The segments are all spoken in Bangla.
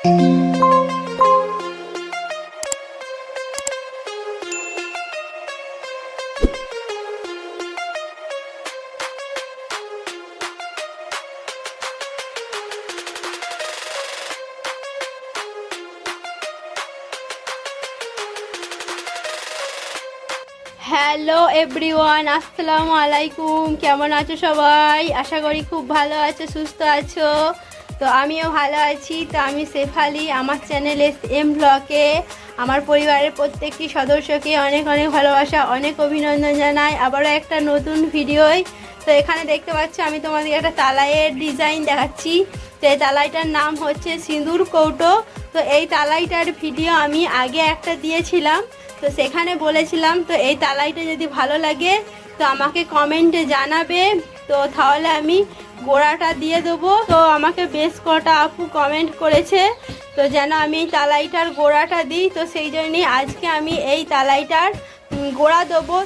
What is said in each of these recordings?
হ্যালো এভরিওয়ান আসসালামু আলাইকুম কেমন আছো সবাই? আশা করি খুব ভালো আছো সুস্থ আছো। তো আমিও ভালো আছি, তো আমি শেফালি আমার চ্যানেল এস এম ব্লকে আমার পরিবারের প্রত্যেকটি সদস্যকে অনেক অনেক ভালোবাসা, অনেক অভিনন্দন জানাই। আবারও একটা নতুন ভিডিওয় তো এখানে দেখতে পাচ্ছ, আমি তোমাদের একটা তালাইয়ের ডিজাইন দেখাচ্ছি। তো এই তালাইটার নাম হচ্ছে সিঁদুর কৌটো। তো এই তালাইটার ভিডিও আমি আগে একটা দিয়েছিলাম। তো সেখানে বলেছিলাম, তো এই তালাইটা যদি ভালো লাগে, তো আমাকে কমেন্টে জানাবে। তো তাহলে আমি গোড়াটা দিয়ে দেবো। তো আমাকে বেশ কটা আপু কমেন্ট করেছে। তো যেন আমি এই তালাইটার গোড়াটা দিই। তো সেই জন্যই আজকে আমি এই তালাইটার গোড়া দেবো।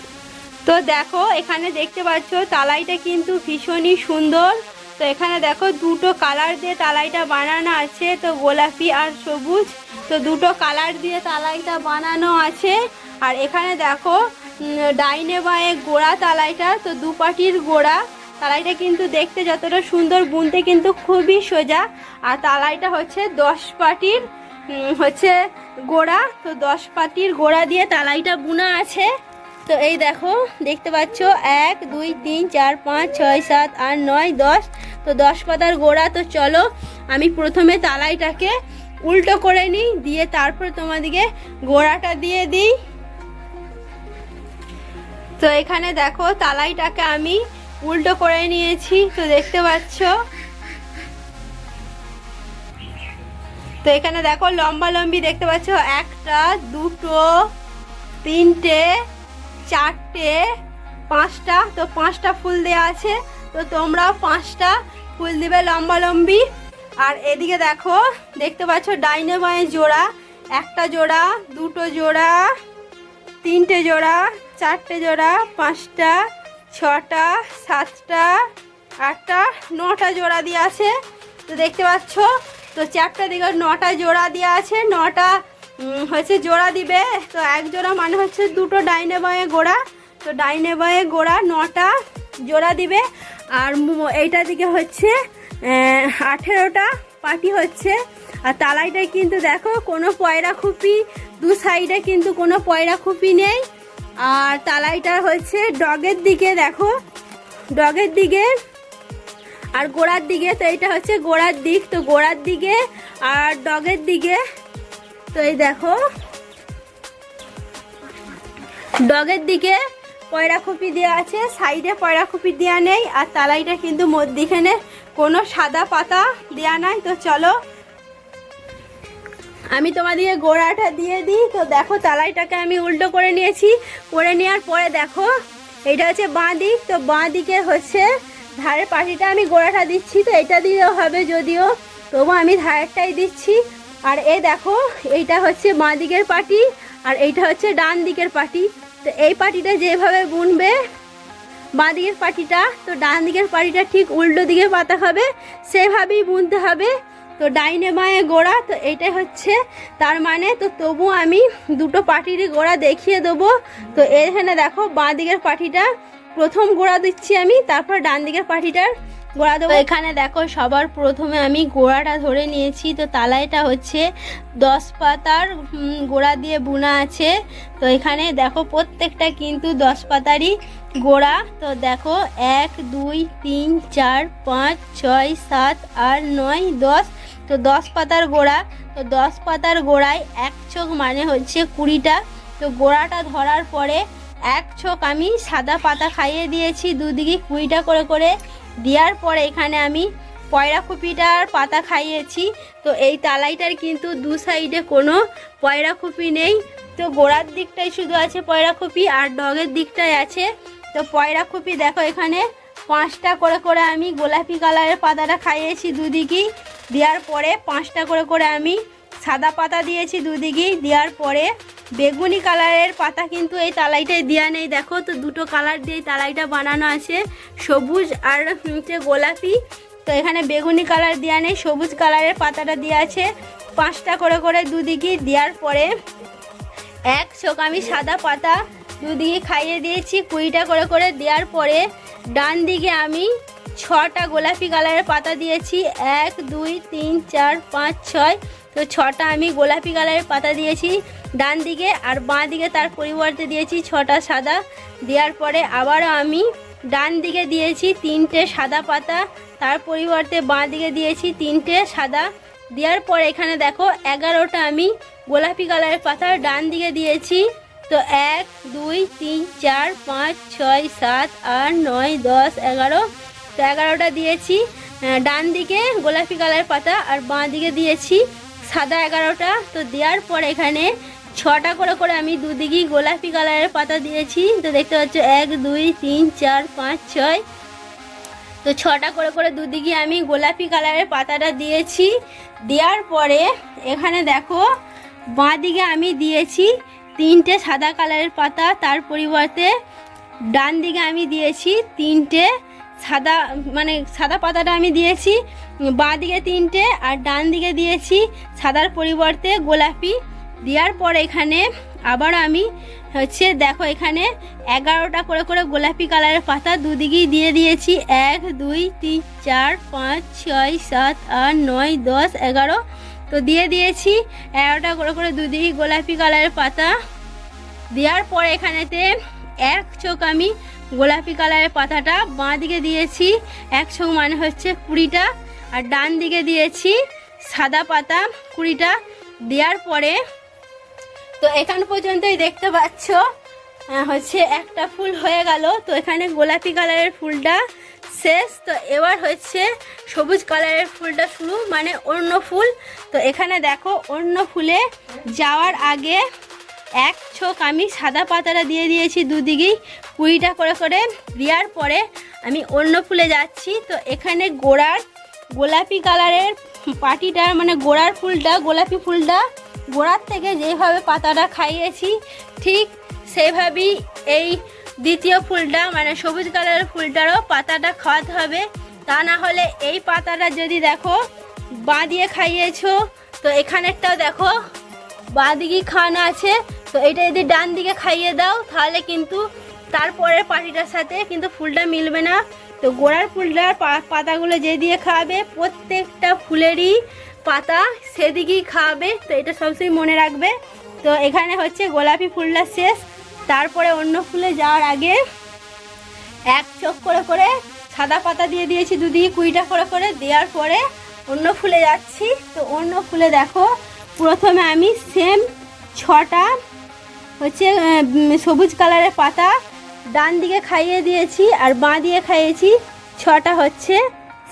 তো দেখো, এখানে দেখতে পাচ্ছ, তালাইটা কিন্তু ভীষণই সুন্দর। তো এখানে দেখো, দুটো কালার দিয়ে তালাইটা বানানো আছে। তো গোলাপি আর সবুজ। তো দুটো কালার দিয়ে তালাইটা বানানো আছে। আর এখানে দেখো ডাইনে বাঁয়ে গোড়া তালাইটা। তো দুপাটির গোড়া। তালাইটা কিন্তু দেখতে যতটা সুন্দর, বুনতে কিন্তু খুবই সোজা। আর তালাইটা হচ্ছে দশ পাটির হচ্ছে গোড়া। তো দশ পাটির গোড়া দিয়ে তালাইটা বুনা আছে। তো এই দেখো, দেখতে পাচ্ছ, এক, দুই, তিন, চার, পাঁচ, ছয়, সাত, আট, নয়, দশ। তো দশ পাতার গোড়া, তো চলো, আমি প্রথমে তালাইটাকে উল্টো করে নিই, দিয়ে তারপর তোমাদিকে গোড়াটা দিয়ে দিই। তো এখানে দেখো, তালাইটাকে আমি উল্টো করে নিয়েছি, তো দেখতে পাচ্ছ। তো এখানে দেখো লম্বা লম্বি দেখতে পাচ্ছ, একটা, দুটো, তিনটে, চারটে, পাঁচটা, তো পাঁচটা ফুল দেওয়া আছে, তো তোমরাও পাঁচটা ফুল দিবে লম্বা লম্বি। আর এদিকে দেখো, দেখতে পাচ্ছ ডাইনে বাঁয়ে জোড়া, একটা জোড়া, দুটো জোড়া, তিনটে জোড়া, চারটে জোড়া, পাঁচটা ছটা, সাতটা, আটটা, নটা জোড়া দিয়ে আছে। তো দেখতে পাচ্ছ, তো চারটা দিকে নটা জোড়া দিয়ে আছে, নটা হচ্ছে জোড়া দিবে। তো এক জোড়া মানে হচ্ছে দুটো ডাইনে বয়ে গোড়া। তো ডাইনে বয়ে গোড়া নটা জোড়া দিবে। আর এইটা দিকে হচ্ছে আঠেরোটা পাটি হচ্ছে। আর তালাইটায় কিন্তু দেখো, কোনো পয়রা খুপি দু সাইডে কিন্তু কোনো পয়রা খুপি নেই। আর তালাইটা হচ্ছে ডগের দিকে, দেখো। ডগের দিকে আর গোড়ার দিকে, তো এটা হচ্ছে গোড়ার দিক। তো গোড়ার দিকে আর ডগের দিকে, তো এই দেখো। ডগের দিকে পয়রা খুপি দেওয়া আছে, সাইডে পয়রা খুপি দেওয়া নেই, আর তালাইটা কিন্তু মধ্যিখানে কোনো সাদা পাতা দেওয়া নাই। তো চলো আমি তোমাদেরকে গোড়াটা দিয়ে দিই। তো দেখো, তালাইটাকে আমি উল্টো করে নিয়েছি। করে নেওয়ার পরে দেখো এটা হচ্ছে বাঁ দিক তো বাঁ দিকে হচ্ছে ধারের পাটিটা আমি গোড়াটা দিচ্ছি। তো এটা দিলেও হবে যদিও তবু আমি ধারেরটাই দিচ্ছি। আর এ দেখো, এইটা হচ্ছে বাঁ দিকের পাটি, আর এইটা হচ্ছে ডান দিকের পাটি। তো এই পাটিটা যেভাবে বুনবে বাঁ দিকের পাটিটা, তো ডান দিকের পাটিটা ঠিক উল্টো দিকে পাতা হবে। সেভাবেই বুনতে হবে। তো ডাইনে বাঁয়ে গোড়া, তো এটাই হচ্ছে, তার মানে তো তবু আমি দুটো পাটিরই গোড়া দেখিয়ে দেবো। তো এখানে দেখো, বাঁ দিকের পাটিটা প্রথম গোড়া দিচ্ছি আমি, তারপর ডান দিকের পাটিটার গোড়া দেবো। এখানে দেখো, সবার প্রথমে আমি গোড়াটা ধরে নিয়েছি, তো তালাইটা হচ্ছে দশ পাতার গোড়া দিয়ে বোনা আছে। তো এখানে দেখো, প্রত্যেকটা কিন্তু দশ পাতারই গোড়া। তো দেখো, এক, দুই, তিন, চার, পাঁচ, ছয়, সাত, আট, নয়, দশ তো দশ পাতার গোড়া, তো দশ পাতার গোড়ায় এক চোখ মানে হচ্ছে কুড়িটা। তো গোড়াটা ধরার পরে এক চোখ আমি সাদা পাতা খাইয়ে দিয়েছি দুদিকে কুড়িটা করে করে। দেওয়ার পরে এখানে আমি পয়রা কুপিটার পাতা খাইয়েছি। তো এই তালাইটার কিন্তু দু সাইডে কোনো পয়রা কুপি নেই। তো গোড়ার দিকটাই শুধু আছে পয়রা কুপি আর ডগের দিকটাই আছে। তো পয়রা কুপি দেখো এখানে পাঁচটা করে করে আমি গোলাপি কালারের পাতাটা খাইয়েছি দুদিকেই। দেওয়ার পরে পাঁচটা করে করে আমি সাদা পাতা দিয়েছি দুদিকেই দেওয়ার পরে বেগুনি কালারের পাতা কিন্তু এই তালাইটায় দেওয়া নেই। দেখো তো দুটো কালার দিয়ে তালাইটা বানানো আছে, সবুজ আর হচ্ছে গোলাপি। তো এখানে বেগুনি কালার দেওয়া নেই, সবুজ কালারের পাতাটা দেওয়া আছে। পাঁচটা করে করে দুদিকে, দেওয়ার পরে এক চোখ আমি সাদা পাতা দুদিকে খাইয়ে দিয়েছি। কুড়িটা করে করে দেওয়ার পরে ডান দিকে আমি ছটা গোলাপি কালারের পাতা দিয়েছি। এক, দুই, তিন, চার, পাঁচ, ছয়। তো ছটা আমি গোলাপি কালারের পাতা দিয়েছি। ডান দিকে আর বাঁ দিকে তার পরিবর্তে দিয়েছি ছটা সাদা। দেওয়ার পরে আবারও আমি ডান দিকে দিয়েছি তিনটে সাদা পাতা। তার পরিবর্তে বাঁ দিকে দিয়েছি তিনটে সাদা। দেওয়ার পর এখানে দেখো এগারোটা আমি গোলাপি কালারের পাতা ডান দিকে দিয়েছি। তো এক, দুই, তিন, চার, পাঁচ, ছয়, সাত, আট, নয়, দশ, এগারো তো এগারোটা দিয়েছি। ডান দিকে গোলাপি কালারের পাতা আর বাঁ দিকে দিয়েছি সাদা এগারোটা। তো দেওয়ার পর এখানে ছটা করে করে আমি দুদিকেই গোলাপি কালারের পাতা দিয়েছি। তো দেখতে পাচ্ছ, এক, দুই, তিন, চার, পাঁচ, ছয়। তো ছটা করে করে দুদিকে আমি গোলাপি কালারের পাতাটা দিয়েছি। দেওয়ার পরে এখানে দেখো, বাঁ দিকে আমি দিয়েছি তিনটে সাদা কালারের পাতা। তার পরিবর্তে ডান দিকে আমি দিয়েছি তিনটে সাদা মানে সাদা পাতাটা আমি দিয়েছি, বাঁ দিকে তিনটে আর ডান দিকে দিয়েছি সাদার পরিবর্তে গোলাপি। দেওয়ার পর এখানে আবার আমি হচ্ছে দেখো এখানে এগারোটা করে করে গোলাপি কালারের পাতা দুদিকেই দিয়ে দিয়েছি। এক, দুই, তিন, চার, পাঁচ, ছয়, সাত, আট, নয়, দশ, এগারো। তো দিয়ে দিয়েছি এগারোটা করে করে দুদিকেই গোলাপি কালারের পাতা। দেওয়ার পর এখানেতে এক চোখ আমি গোলাপি কালারের পাতাটা বাঁ দিকে দিয়েছি, এক চোখ মানে হচ্ছে কুড়িটা, আর ডান দিকে দিয়েছি সাদা পাতা কুড়িটা। দেওয়ার পরে, তো এখান পর্যন্তই দেখতে পাচ্ছ হচ্ছে একটা ফুল হয়ে গেল। তো এখানে গোলাপি কালারের ফুলটা শেষ। তো এবার হচ্ছে সবুজ কালারের ফুলটা শুরু মানে অন্য ফুল। তো এখানে দেখো, অন্য ফুলে যাওয়ার আগে এক ছোক আমি সাদা পাতাটা দিয়ে দিয়েছি দুদিকেই কুড়িটা করে করে। দেওয়ার পরে আমি অন্য ফুলে যাচ্ছি। তো এখানে গোড়ার গোলাপি কালারের পাটিটার মানে গোড়ার ফুলটা, গোলাপি ফুলটা গোড়ার থেকে যেভাবে পাতাটা খাইয়েছি, ঠিক সেইভাবেই এই দ্বিতীয় ফুলটা মানে সবুজ কালারের ফুলটারও পাতাটা খাওয়াতে হবে। তা না হলে এই পাতাটা যদি দেখো বাঁ দিয়ে খাইয়েছো, তো এখানেরটাও দেখো, বাঁ দিকেই খাওয়ানো আছে। তো এটা যদি ডান দিকে খাইয়ে দাও, তাহলে কিন্তু তারপরের পাটিটার সাথে কিন্তু ফুলটা মিলবে না। তো গোড়ার ফুলটার পাতাগুলো যে দিয়ে খাওয়াবে প্রত্যেকটা ফুলেরই পাতা সেদিকেই খাওয়াবে তো এটা সবসময় মনে রাখবে। তো এখানে হচ্ছে গোলাপি ফুলটা শেষ। তারপরে অন্য ফুলে যাওয়ার আগে এক চোখ করে করে সাদা পাতা দিয়ে দিয়েছি, দুদিকে কুড়িটা করে করে। দেওয়ার পরে অন্য ফুলে যাচ্ছি। তো অন্য ফুলে দেখো, প্রথমে আমি সেম ছটা হচ্ছে সবুজ কালারের পাতা। ডান দিকে খাইয়ে দিয়েছি আর বাঁ দিয়ে খাইয়েছি। ছটা হচ্ছে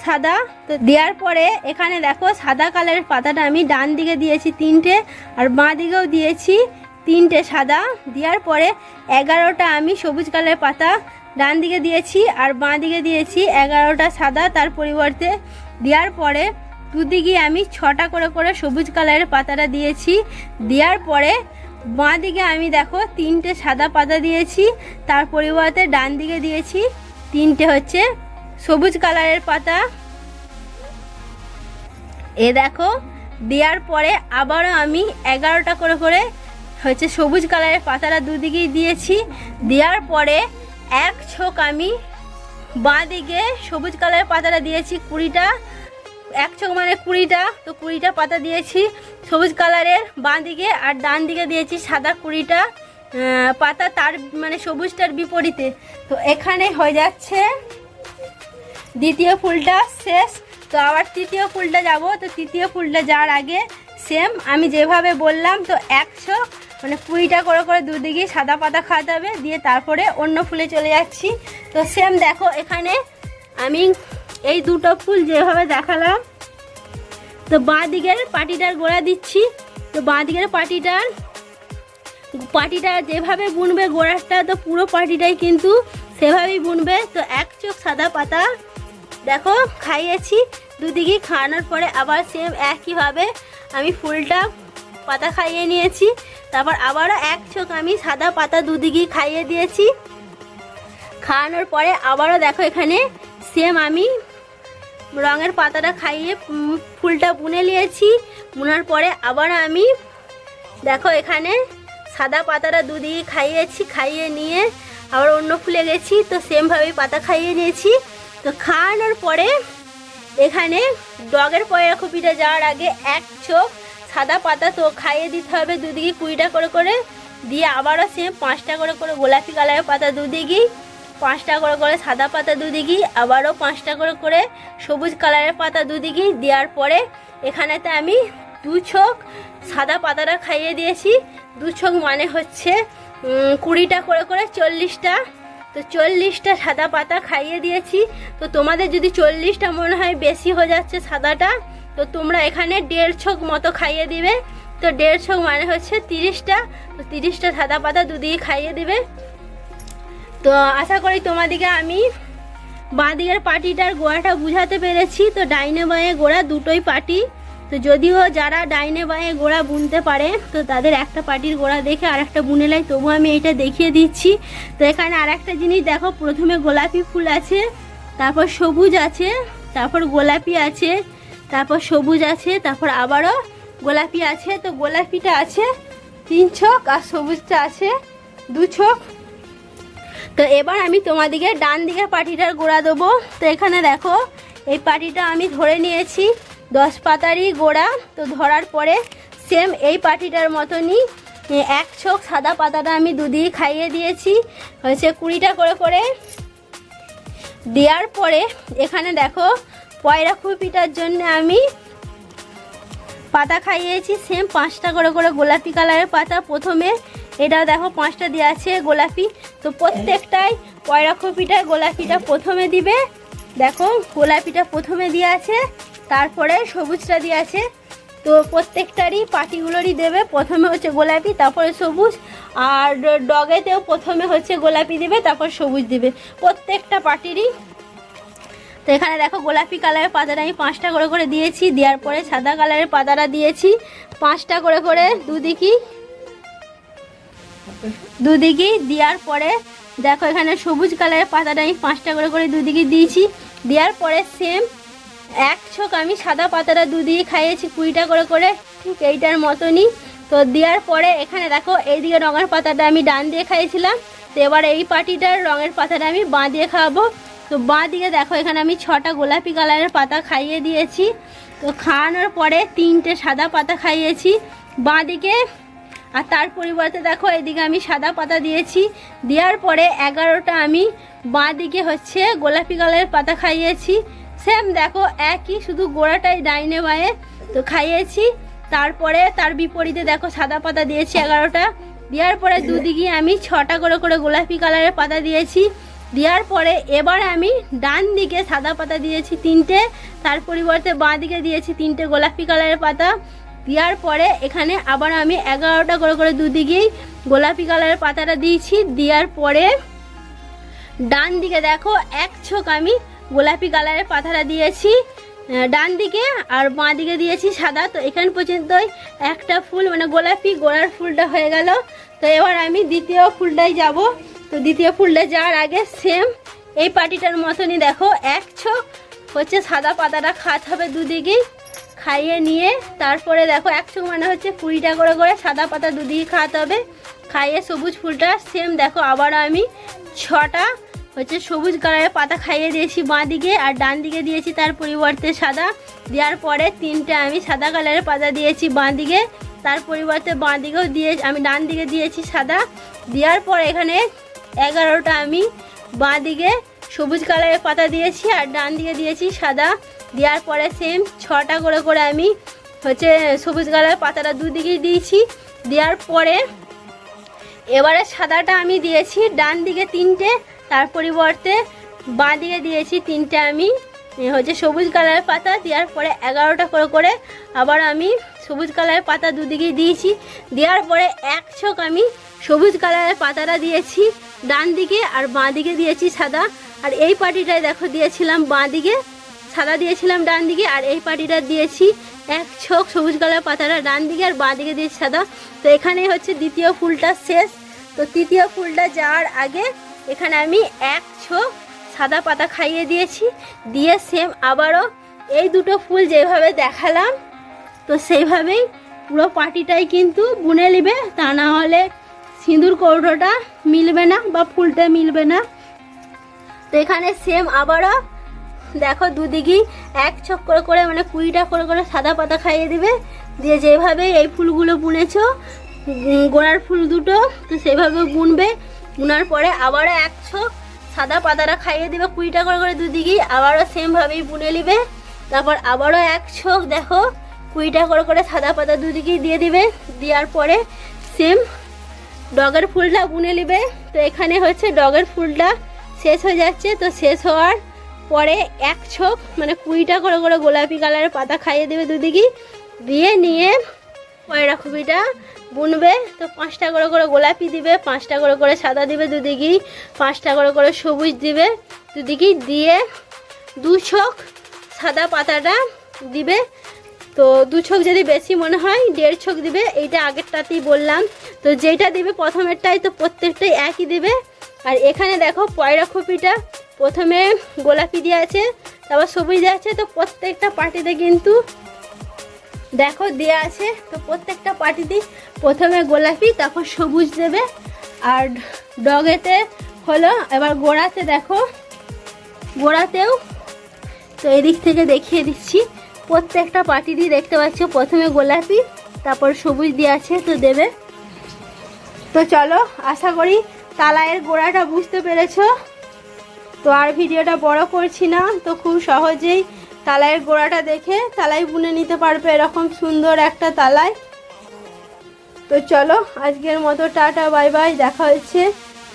সাদা। তো দেওয়ার পরে এখানে দেখো, সাদা কালারের পাতাটা আমি ডান দিকে দিয়েছি তিনটে আর বাঁ দিকেও দিয়েছি তিনটে সাদা। দেওয়ার পরে এগারোটা আমি সবুজ কালারের পাতা ডান দিকে দিয়েছি আর বাঁ দিকে দিয়েছি এগারোটা সাদা তার পরিবর্তে। দেওয়ার পরে দুদিকে আমি ছটা করে করে সবুজ কালারের পাতাটা দিয়েছি। দেওয়ার পরে বাঁ দিকে আমি দেখো তিনটে সাদা পাতা দিয়েছি, তার পরিবর্তে ডান দিকে দিয়েছি তিনটে হচ্ছে সবুজ কালারের পাতা। এ দেখো, দেওয়ার পরে আবারও আমি এগারোটা করে করে হচ্ছে সবুজ কালারের পাতাটা দুদিকেই দিয়েছি। দেওয়ার পরে এক ছোক আমি বাঁ দিকে সবুজ কালারের পাতাটা দিয়েছি কুড়িটা এক চোখ মানে কুড়িটা, তো কুড়িটা পাতা দিয়েছি, সবুজ কালারের, বাঁ দিকে আর ডান দিকে দিয়েছি সাদা কুড়িটা পাতা তার মানে সবুজটার বিপরীতে। তো এখানে হয়ে যাচ্ছে দ্বিতীয় ফুলটা শেষ। তো আবার তৃতীয় ফুলটা যাব, তো তৃতীয় ফুলটা যাওয়ার আগে সেম আমি যেভাবে বললাম, তো একশো মানে কুড়িটা করে করে দুদিকে সাদা পাতা খাওয়াতে হবে, দিয়ে তারপরে অন্য ফুলে চলে যাচ্ছি। তো সেম দেখো এখানে আমি এই দুটো ফুল যেভাবে দেখালাম, তো বাঁ দিকের পাটিটার গোড়া দিচ্ছি, তো বাঁ দিকের পাটিটার, পাটিটা যেভাবে বুনবে গোড়াটা, তো পুরো পাটিটাই কিন্তু সেভাবেই বুনবে। তো এক চোখ সাদা পাতা, দেখো খাইয়েছি দুদিকেই খাওয়ানোর পরে আবার সেম একইভাবে আমি ফুলটা পাতা খাইয়ে নিয়েছি, তারপর আবারও এক চোখ আমি সাদা পাতা দুদিকেই খাইয়ে দিয়েছি। খাওয়ানোর পরে আবারও দেখো এখানে সেম আমি রঙের পাতাটা খাইয়ে ফুলটা বুনে নিয়েছি। বুনার পরে আবার আমি, দেখো এখানে সাদা পাতাটা দুদিকে খাইয়েছি, খাইয়ে নিয়ে আবার অন্য ফুলে গেছি, তো সেমভাবেই পাতা খাইয়ে নিয়েছি। তো খাওয়ানোর পরে এখানে ডগের পয়রা কপিটা যাওয়ার আগে এক চোখ সাদা পাতা তো খাইয়ে দিতে হবে দুদিকে কুড়িটা করে করে, দিয়ে আবারও সেম পাঁচটা করে করে গোলাপি কালারের পাতা দুদিকেই পাঁচটা করে করে সাদা পাতা দুদিকেই আবারও পাঁচটা করে করে সবুজ কালারের পাতা দুদিকেই দেওয়ার পরে এখানেতে আমি দু ছোক সাদা পাতাটা খাইয়ে দিয়েছি। দু ছোক মানে হচ্ছে কুড়িটা করে করে চল্লিশটা। তো চল্লিশটা সাদা পাতা খাইয়ে দিয়েছি। তো তোমাদের যদি চল্লিশটা মনে হয় বেশি হয়ে যাচ্ছে সাদাটা, তো তোমরা এখানে দেড় ছোক মতো খাইয়ে দিবে। তো দেড় ছোক মানে হচ্ছে তিরিশটা। তো তিরিশটা সাদা পাতা দুদিকে খাইয়ে দিবে। তো আশা করি তোমাদিকে আমি বাঁ দিকের পাটিটার গোড়াটা বুঝাতে পেরেছি। তো ডাইনে বাঁয়ে গোড়া দুটোই পার্টি তো যদিও যারা ডাইনে বাঁয়ে গোড়া বুনতে পারে, তো তাদের একটা পার্টির গোড়া দেখে আর একটা বুনে নেয়। তবু আমি এটা দেখিয়ে দিচ্ছি। তো এখানে আর একটা জিনিস দেখো, প্রথমে গোলাপি ফুল আছে, তারপর সবুজ আছে, তারপর গোলাপি আছে, তারপর সবুজ আছে, তারপর আবারও গোলাপি আছে। তো গোলাপিটা আছে তিন ছক আর সবুজটা আছে দু ছক। তো এবার আমি তোমাদিকে ডান দিকের পাটিটার গোড়া দেবো। তো এখানে দেখো, এই পাটিটা আমি ধরে নিয়েছি, দশ পাতারই গোড়া। তো ধরার পরে সেম এই পাটিটার মতনই, এক ছোক সাদা পাতাটা আমি দুদিকে খাইয়ে দিয়েছি। হয়েছে কুড়িটা করে করে। দেওয়ার পরে এখানে দেখো, পয়রা খুপিটার জন্য আমি পাতা খাইয়েছি। সেম পাঁচটা করে করে গোলাপি কালারের পাতা। প্রথমে এটাও দেখো, পাঁচটা দেওয়া আছে গোলাপি। তো প্রত্যেকটাই পয়রা কপিটায় গোলাপিটা প্রথমে দিবে। দেখো, গোলাপিটা প্রথমে দিয়ে আছে, তারপরে সবুজটা দিয়ে আছে। তো প্রত্যেকটারই পাটিগুলোরই দেবে। প্রথমে হচ্ছে গোলাপি, তারপরে সবুজ। আর ডগেতেও প্রথমে হচ্ছে গোলাপি দিবে, তারপর সবুজ দিবে। প্রত্যেকটা পাটিরই। তো এখানে দেখো, গোলাপি কালারের পাতাটা আমি পাঁচটা করে করে দিয়েছি। দেওয়ার পরে সাদা কালারের পাতাটা দিয়েছি। পাঁচটা করে করে দুদিকেই দুদিকেই দেওয়ার পরে দেখো এখানে সবুজ কালারের পাতাটা আমি পাঁচটা করে করে দুদিকে দিয়েছি। দেওয়ার পরে সেম এক ছোক আমি সাদা পাতাটা দুদিকে খাইয়েছি, কুড়িটা করে করে, ঠিক এইটার মতনই। তো দেওয়ার পরে এখানে দেখো এইদিকে রঙের পাতাটা আমি ডান দিয়ে খাইয়েছিলাম। তো এবার এই পাটিটার রঙের পাতাটা আমি বাঁ দিয়ে খাওয়াবো। তো বাঁ দিকে দেখো এখানে আমি ছটা গোলাপি কালারের পাতা খাইয়ে দিয়েছি। তো খাওয়ানোর পরে তিনটে সাদা পাতা খাইয়েছি। বাঁ দিকে আর তার পরিবর্তে দেখো এদিকে আমি সাদা পাতা দিয়েছি। দেওয়ার পরে এগারোটা আমি বাঁ দিকে হচ্ছে গোলাপি কালারের পাতা খাইয়েছি। সেম দেখো, একই শুধু গোড়াটাই ডাইনে বাঁয়ে তো খাইয়েছি। তারপরে তার বিপরীতে দেখো সাদা পাতা দিয়েছি এগারোটা। দেওয়ার পরে দুদিকে আমি ছটা করে করে গোলাপি কালারের পাতা দিয়েছি। দেওয়ার পরে এবার আমি ডান দিকে সাদা পাতা দিয়েছি তিনটে। তার পরিবর্তে বাঁ দিকে দিয়েছি তিনটে গোলাপি কালারের পাতা। দেওয়ার পরে এখানে আবার আমি এগারোটা করে করে দুদিকেই গোলাপি কালারের পাতাটা দিয়েছি। দেওয়ার পরে ডান দিকে দেখো, এক ছোক আমি গোলাপি কালারের পাতাটা দিয়েছি। ডান দিকে আর বাঁ দিকে দিয়েছি সাদা। তো এখান পর্যন্তই একটা ফুল মানে গোলাপি গোড়ার ফুলটা হয়ে গেল। তো এবার আমি দ্বিতীয় ফুলটাই যাব। তো দ্বিতীয় ফুলটা যাওয়ার আগে সেম এই পাটিটার মতনই দেখো, এক ছোক হচ্ছে সাদা পাতাটা খাওয়াতে হবে দুদিকেই। খাইয়ে নিয়ে তারপরে দেখো একশো মানে হচ্ছে কুড়িটা করে করে সাদা পাতা দুদিকে খাওয়াতে হবে। খাইয়ে সবুজ ফুলটা সেম দেখো, আবার আমি ছটা হচ্ছে সবুজ কালারের পাতা খাইয়ে দিয়েছি বাঁ দিকে আর ডান দিকে দিয়েছি তার পরিবর্তে সাদা। দেওয়ার পরে তিনটে আমি সাদা কালারের পাতা দিয়েছি বাঁ দিকে, তার পরিবর্তে বাঁ দিকেও দিয়ে আমি ডান দিকে দিয়েছি সাদা। দেওয়ার পর এখানে এগারোটা আমি বাঁ দিকে সবুজ কালারের পাতা দিয়েছি আর ডান দিকে দিয়েছি সাদা। দেওয়ার পরে সেম ছটা করে করে আমি হচ্ছে সবুজ কালারের পাতাটা দুদিকেই দিয়েছি। দেওয়ার পরে এবারে সাদাটা আমি দিয়েছি, ডান দিকে তিনটে, তার পরিবর্তে বাঁ দিকে দিয়েছি তিনটে আমি হচ্ছে সবুজ কালারের পাতা। দেওয়ার পরে এগারোটা করে করে আবার আমি সবুজ কালারের পাতা দুদিকেই দিয়েছি। দেওয়ার পরে এক ছোক আমি সবুজ কালারের পাতাটা দিয়েছি, ডান দিকে আর বাঁ দিকে দিয়েছি সাদা। আর এই পাটিটায় দেখো দিয়েছিলাম বাঁ দিকে সাদা দিয়েছিলাম ডান দিকে আর এই পাটিটা দিয়েছি এক ছোক সবুজ কালার পাতাটা ডান দিকে আর বাঁ দিকে দিয়েছি সাদা। তো এখানেই হচ্ছে দ্বিতীয় ফুলটা শেষ। তো তৃতীয় ফুলটা যাওয়ার আগে এখানে আমি এক ছোক সাদা পাতা খাইয়ে দিয়েছি। দিয়ে সেম আবারও এই দুটো ফুল যেভাবে দেখালাম, তো সেইভাবেই পুরো পাটিটাই কিন্তু বুনে নিবে। তা না হলে সিঁদুর কৌটোটা মিলবে না বা ফুলটা মিলবে না। তো এখানে সেম আবারও দেখো দুদিকেই এক ছক করে করে মানে কুড়িটা করে করে সাদা পাতা খাইয়ে দিবে। দিয়ে যেভাবে এই ফুলগুলো বুনেছ গোড়ার ফুল দুটো, তো সেভাবে বুনবে। বুনার পরে আবারও এক ছক সাদা পাতাটা খাইয়ে দিবে কুড়িটা করে করে দুদিকেই, আবারও সেমভাবেই বুনে নিবে। তারপর আবারও এক ছক দেখো, কুড়িটা করে করে সাদা পাতা দুদিকেই দিয়ে দিবে। দেওয়ার পরে সেম ডগের ফুলটা বুনে নিবে। তো এখানে হচ্ছে ডগের ফুলটা শেষ হয়ে যাচ্ছে। তো শেষ হওয়ার পরে এক ছোক মানে কুড়িটা করে করে গোলাপি কালারের পাতা খাইয়ে দেবে দুদিকেই। দিয়ে নিয়ে পয়রা খুবিটা বুনবে, তো পাঁচটা করে করে গোলাপি দিবে, পাঁচটা করে করে সাদা দিবে দুদিকেই, পাঁচটা করে করে সবুজ দিবে দুদিকেই। দিয়ে দু ছোক সাদা পাতাটা দিবে, তো দু ছোক যদি বেশি মনে হয় দেড় ছোক দিবে, এইটা আগেরটাতেই বললাম। তো যেটা দিবে প্রথমেরটাই তো প্রত্যেকটাই একই দিবে। আর এখানে দেখো পয়রা খপিটা প্রথমে গোলাপি দিয়ে আছে, তারপর সবুজ দিয়ে আছে, তো প্রত্যেকটা পার্টিতে কিন্তু দেখো দেওয়া আছে, তো প্রত্যেকটা পার্টিতেই প্রথমে গোলাপি, তারপর সবুজ দেবে, আর ডগেতে হলো, এবার গোড়াতে দেখো, গোড়াতেও, তো এদিক থেকে দেখিয়ে দিচ্ছি, প্রত্যেকটা পার্টিরই দেখতে পাচ্ছ, প্রথমে গোলাপি, তারপর সবুজ দিয়ে আছে, তো দেবে। তো চলো, আশা করি তালায়ের গোড়াটা বুঝতে পেরেছ। তো আর ভিডিওটা বড় করছি না, তো খুব সহজেই তালাইয়ের গোড়াটা দেখে তালাই বুনে নিতে পারবে এরকম সুন্দর একটা তালাই। তো চলো, আজকের মতো টাটা, বাই বাই, দেখা হচ্ছে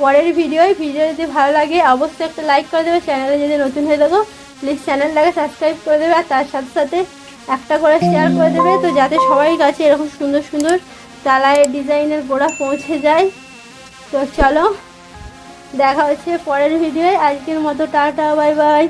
পরের ভিডিওয়। ভিডিও যদি ভালো লাগে, অবশ্যই একটা লাইক করে দেবে। চ্যানেলে যদি নতুন হয়ে থাকো প্লিজ চ্যানেলটাকে সাবস্ক্রাইব করে দেবে। আর তার সাথে সাথে একটা করে শেয়ার করে দেবে। তো যাতে সবাই কাছে এরকম সুন্দর সুন্দর তালাইয়ের ডিজাইনের গোড়া পৌঁছে যায়। তো চলো দেখা হচ্ছে পরের ভিডিওয়। আজকের মতো টাটা বাই বাই।